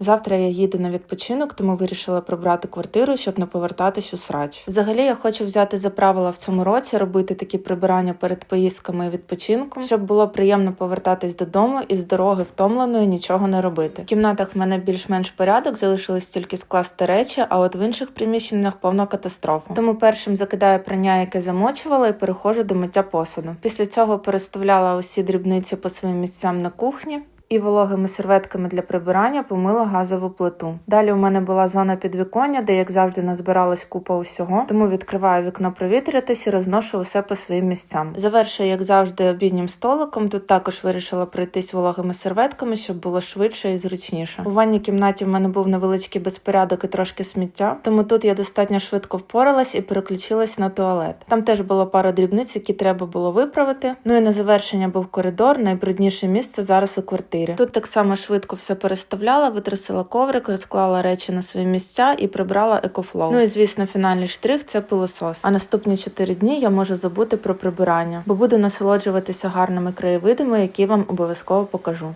Завтра я їду на відпочинок, тому вирішила прибрати квартиру, щоб не повертатись у срач. Взагалі, я хочу взяти за правило в цьому році робити такі прибирання перед поїздками і відпочинком, щоб було приємно повертатись додому і з дороги втомленою нічого не робити. В кімнатах в мене більш-менш порядок, залишилось тільки скласти речі, а от в інших приміщеннях повна катастрофа. Тому першим закидаю прання, яке замочувала, і переходжу до миття посуду. Після цього переставляла усі дрібниці по своїм місцям на кухні. І вологими серветками для прибирання помила газову плиту. Далі у мене була зона підвіконня, де, як завжди, назбиралась купа усього, тому відкриваю вікно провітритись і розношу усе по своїм місцям. Завершую, як завжди, обіднім столиком. Тут також вирішила пройтись вологими серветками, щоб було швидше і зручніше. У ванній кімнаті в мене був невеличкий безпорядок і трошки сміття, тому тут я достатньо швидко впоралась і переключилась на туалет. Там теж було пара дрібниць, які треба було виправити. Ну і на завершення був коридор, найбрудніше місце зараз у квартирі. Тут так само швидко все переставляла, витрусила коврик, розклала речі на свої місця і прибрала екофлоу. Ну і звісно, фінальний штрих це пилосос. А наступні 4 дні я можу забути про прибирання, бо буду насолоджуватися гарними краєвидами, які вам обов'язково покажу.